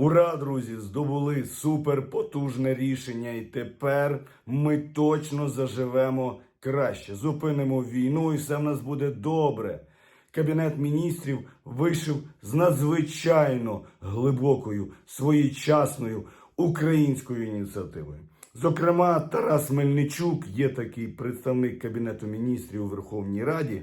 Ура, друзі! Здобули суперпотужне рішення, і тепер ми точно заживемо краще. Зупинимо війну, і все в нас буде добре. Кабінет міністрів вийшов з надзвичайно глибокою, своєчасною українською ініціативою. Зокрема, Тарас Мельничук є такий представник Кабінету міністрів у Верховній Раді.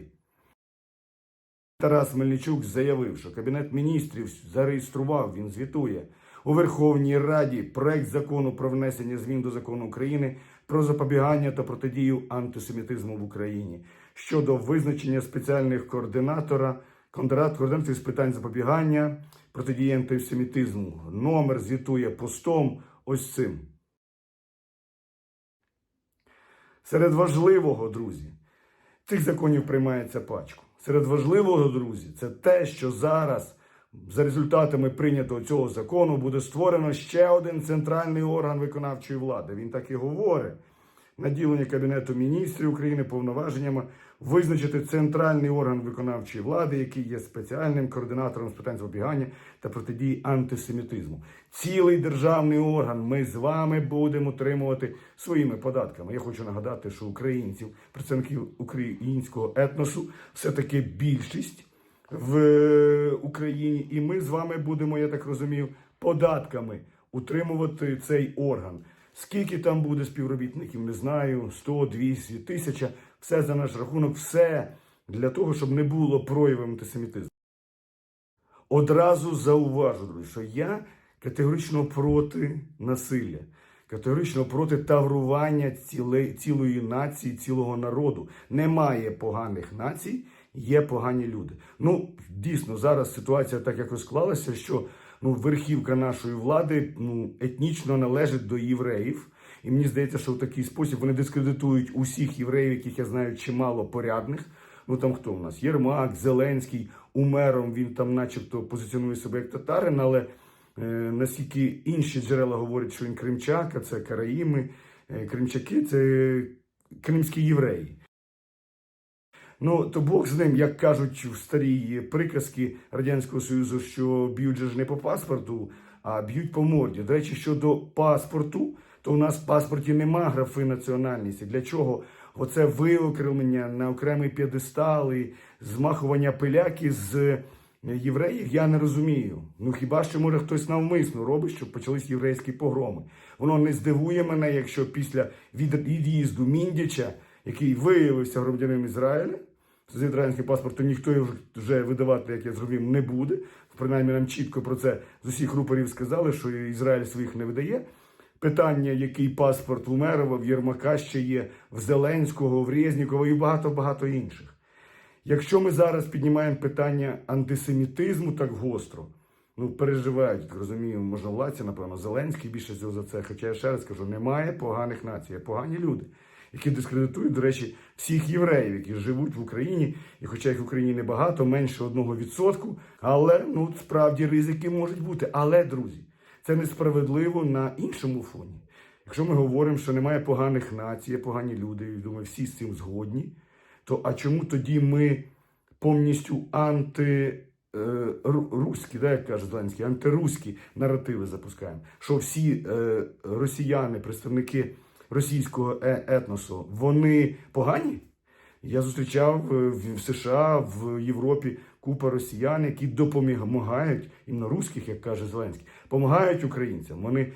Тарас Мельничук заявив, що Кабінет міністрів зареєстрував, він звітує у Верховній Раді проект закону про внесення змін до закону України про запобігання та протидію антисемітизму в Україні щодо визначення спеціальних координатора координат- координатів з питань запобігання протидії антисемітизму. Номер звітує постом ось цим. Серед важливого, друзі, цих законів приймається пачку. Серед важливого, друзі, це те, що зараз за результатами прийнятого цього закону буде створено ще один центральний орган виконавчої влади. Він так і говорить. Наділення Кабінету міністрів України повноваженнями визначити центральний орган виконавчої влади, який є спеціальним координатором з питань запобігання та протидії антисемітизму. Цілий державний орган ми з вами будемо утримувати своїми податками. Я хочу нагадати, що українців, представників українського етносу, все таки більшість в е, Україні, і ми з вами будемо, я так розумію, податками утримувати цей орган. Скільки там буде співробітників, не знаю, 100, 200, тисяча. Все за наш рахунок, все для того, щоб не було проявів антисемітизму. Одразу зауважу, друзі, що я категорично проти насилля, категорично проти таврування ціле- цілої нації, цілого народу. Немає поганих націй, є погані люди. Ну, дійсно, зараз ситуація так якось склалася, що ну, верхівка нашої влади ну, етнічно належить до євреїв. І мені здається, що в такий спосіб вони дискредитують усіх євреїв, яких я знаю чимало порядних. Ну там хто у нас? Єрмак, Зеленський, Умером, він там, начебто, позиціонує себе як татарин, але е, наскільки інші джерела говорять, що він кримчак, а це караїми, е, кримчаки це кримські євреї. Ну, то Бог з ним, як кажуть в старій приказки Радянського Союзу, що б'ють же ж не по паспорту, а б'ють по морді. До речі, щодо паспорту, то у нас в паспорті нема графи національності. Для чого оце виокремлення на окремий п'єдестал і змахування пиляки з євреїв, я не розумію. Ну хіба що може хтось навмисно робить, щоб почались єврейські погроми? Воно не здивує мене, якщо після від'їзду Міндіча, який виявився громадянином Ізраїля, з ізраїльським паспортом ніхто вже видавати, як я зробив, не буде. Принаймні нам чітко про це з усіх рупорів сказали, що Ізраїль своїх не видає. Питання, який паспорт в Умерова, в Єрмака ще є, в Зеленського, в Резнікова і багато-багато інших. Якщо ми зараз піднімаємо питання антисемітизму так гостро, ну переживають, розумію, можновладці, напевно, Зеленський більше всього за це. Хоча я ще раз кажу, немає поганих націй, є погані люди, які дискредитують, до речі, всіх євреїв, які живуть в Україні, і хоча їх в Україні небагато, менше одного відсотку, але ну справді ризики можуть бути. Але, друзі, це несправедливо на іншому фоні. Якщо ми говоримо, що немає поганих націй, є погані люди, і думаю, всі з цим згодні, то а чому тоді ми повністю анти. е, да, як каже Зеленський, антируські наративи запускаємо. Що всі е, росіяни, представники російського е- етносу, вони погані? Я зустрічав е, в США, в Європі купа росіян, які допомагають іменно русських, як каже Зеленський, допомагають українцям. Вони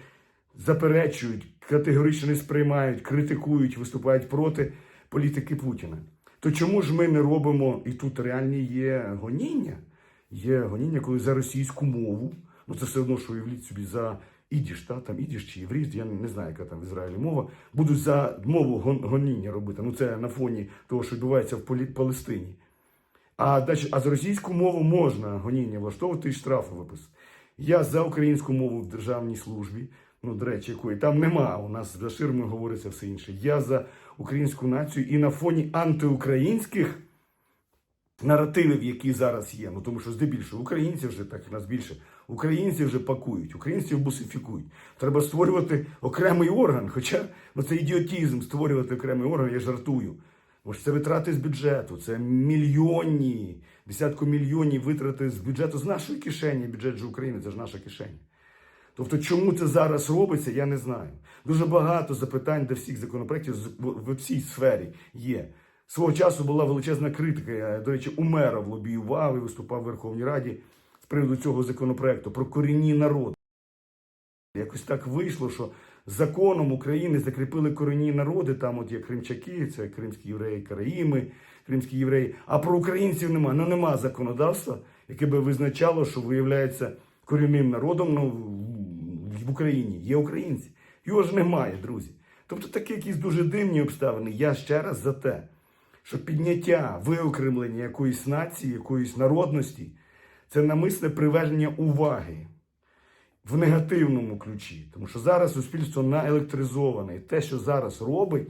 заперечують, категорично не сприймають, критикують, виступають проти політики Путіна. То чому ж ми не робимо, і тут реальні є гоніння? Є гоніння, коли за російську мову, ну це все одно, що уявіть собі за ідіш, та там ідіш чи єврій, я не знаю, яка там в Ізраїлі мова, будуть за мову гон- гоніння робити. Ну це на фоні того, що відбувається в Палестині. А, далі, а за російську мову можна гоніння влаштовувати і штрафи виписати. Я за українську мову в державній службі, ну, до речі, якої там нема. У нас за ширмою говориться все інше. Я за українську націю і на фоні антиукраїнських наративів, які зараз є. Ну тому що здебільшого українці вже так нас більше. Українці вже пакують, українців бусифікують. Треба створювати окремий орган. Хоча ну, це ідіотізм створювати окремий орган, я жартую. Ж це витрати з бюджету, це мільйонні, десятку мільйонів витрати з бюджету з нашої кишені. Бюджет же України, це ж наша кишеня. Тобто, чому це зараз робиться, я не знаю. Дуже багато запитань до всіх законопроєктів в, цій сфері є. Свого часу була величезна критика. Я, до речі, у лобіював і виступав в Верховній Раді з приводу цього законопроекту про корінні народи. Якось так вийшло, що законом України закріпили корінні народи, там от є кримчаки, це кримські євреї, караїми, кримські євреї. А про українців нема. Ну нема законодавства, яке би визначало, що виявляється корінним народом ну, в- Україні. Є українці. Його ж немає, друзі. Тобто такі якісь дуже дивні обставини. Я ще раз за те, що підняття, виокремлення якоїсь нації, якоїсь народності це намисне приверження уваги в негативному ключі. Тому що зараз суспільство наелектризоване. І те, що зараз робить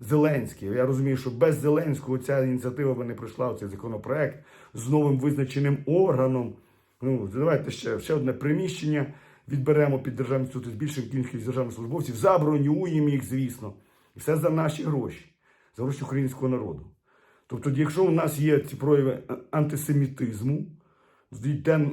Зеленський, я розумію, що без Зеленського ця ініціатива би не прийшла, цей законопроект з новим визначеним органом. Ну, давайте ще, ще одне приміщення відберемо під державний інститут, збільшимо кількість державних службовців, забронюємо їх, звісно. І все за наші гроші, за гроші українського народу. Тобто, якщо у нас є ці прояви антисемітизму, де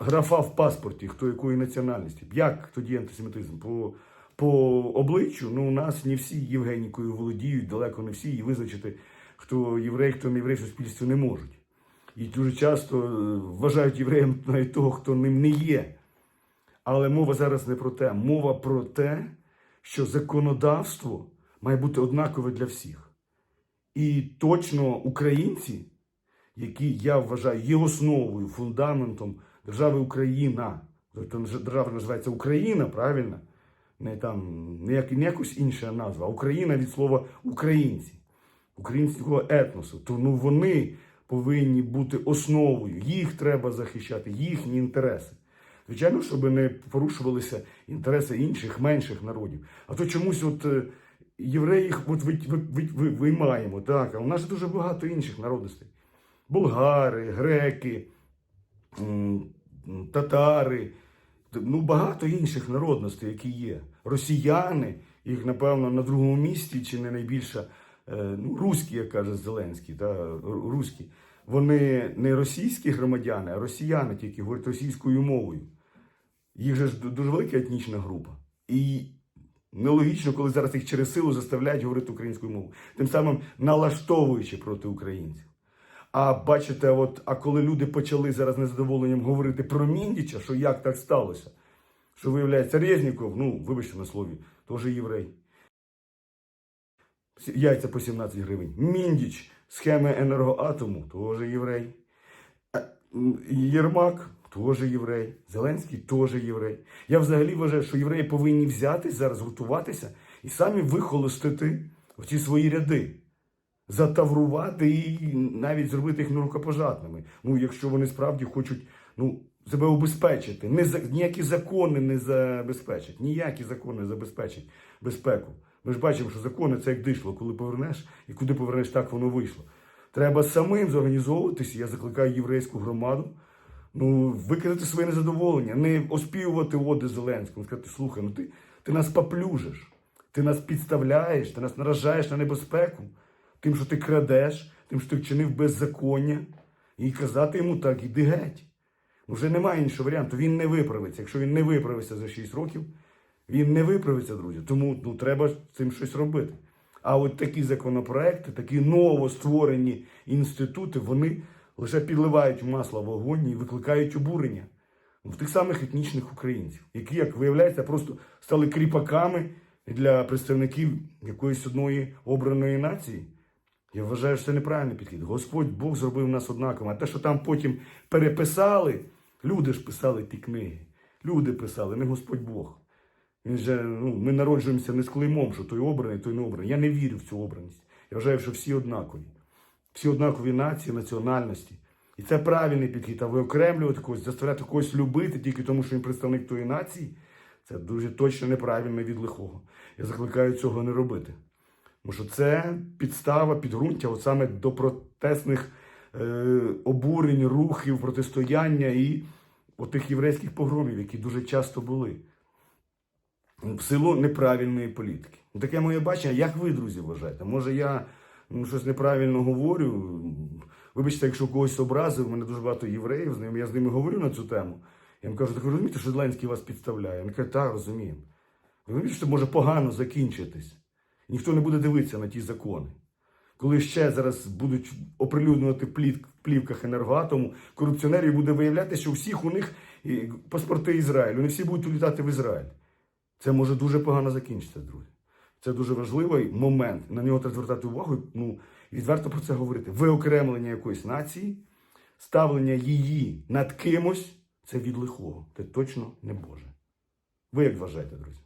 графа в паспорті, хто якої національності. Як тоді антисемітизм? По, по обличчю, ну у нас не всі Євгенікою володіють, далеко не всі, і визначити, хто єврей, хто не єврей в суспільстві не можуть. І дуже часто е, вважають євреєм навіть того, хто ним не є. Але мова зараз не про те. Мова про те, що законодавство має бути однакове для всіх. І точно українці, які я вважаю є основою, фундаментом держави Україна. Тобто держава називається Україна, правильно? Не там не, як, не якось інша назва, Україна від слова українці, українського етносу. То ну вони повинні бути основою. Їх треба захищати, їхні інтереси. Звичайно, щоб не порушувалися інтереси інших менших народів. А то чомусь от е, євреї от ви, ви, ви, ви, виймаємо, так, а у нас дуже багато інших народностей. Болгари, греки, татари, ну багато інших народностей, які є. Росіяни, їх, напевно, на другому місці, чи не найбільша, е, ну, руські, як каже Зеленський, та, руські. Вони не російські громадяни, а росіяни тільки говорять російською мовою. Їх же ж дуже велика етнічна група. І нелогічно, коли зараз їх через силу заставляють говорити українською мовою, тим самим налаштовуючи проти українців. А бачите, от, а коли люди почали зараз незадоволенням говорити про Міндіча, що як так сталося, що виявляється Резніков, ну, вибачте на слові, теж єврей. Яйця по 17 гривень. Міндіч, схеми енергоатому, теж єврей. Єрмак теж єврей. Зеленський теж єврей. Я взагалі вважаю, що євреї повинні взяти зараз, готуватися і самі вихолостити в ці свої ряди затаврувати і навіть зробити їх нерукопожатними. Ну, якщо вони справді хочуть ну, себе убезпечити. Не за, ніякі закони не забезпечать, ніякі закони не забезпечать безпеку. Ми ж бачимо, що закони це як дишло, коли повернеш і куди повернеш, так воно вийшло. Треба самим зорганізовуватися. Я закликаю єврейську громаду. Ну, виказати своє незадоволення, не оспівувати оди Зеленському, сказати, слухай, ну ти, ти нас поплюжиш, ти нас підставляєш, ти нас наражаєш на небезпеку тим, що ти крадеш, тим, що ти вчинив беззаконня, і казати йому так, іди геть. Ну, вже немає іншого варіанту. Він не виправиться. Якщо він не виправиться за 6 років, він не виправиться, друзі. Тому ну, треба з цим щось робити. А от такі законопроекти, такі новостворені інститути, вони лише підливають масло в вогонь і викликають обурення в тих самих етнічних українців, які, як виявляється, просто стали кріпаками для представників якоїсь одної обраної нації. Я вважаю, що це неправильний підхід. Господь Бог зробив нас однаковими. А те, що там потім переписали, люди ж писали ті книги. Люди писали, не Господь Бог. Він же, ну, ми народжуємося не з клеймом, що той обраний, той не обраний. Я не вірю в цю обраність. Я вважаю, що всі однакові. Всі однакові нації, національності. І це правильний підхід. А виокремлювати когось, заставляти когось любити тільки тому, що він представник тої нації, це дуже точно неправильно від лихого. Я закликаю цього не робити. Тому що це підстава, підґрунтя от саме до протестних е, обурень, рухів, протистояння і отих єврейських погромів, які дуже часто були в силу неправильної політики. Ну, Таке моє бачення. Як ви, друзі, вважаєте? Може, я ну, щось неправильно говорю? Вибачте, якщо когось образив, у мене дуже багато євреїв, з ними, я з ними говорю на цю тему. Я їм кажу, так ви розумієте, що Зеленський вас підставляє? Він каже, так, розуміємо. Ви розумієте, що це може погано закінчитись. Ніхто не буде дивитися на ті закони. Коли ще зараз будуть оприлюднювати в плівках енергоатому, корупціонерів буде виявляти, що у всіх у них паспорти Ізраїлю, вони всі будуть улітати в Ізраїль. Це може дуже погано закінчитися, друзі. Це дуже важливий момент. На нього треба звертати увагу. Ну, відверто про це говорити. Виокремлення якоїсь нації, ставлення її над кимось це від лихого. Це точно не Боже. Ви як вважаєте, друзі?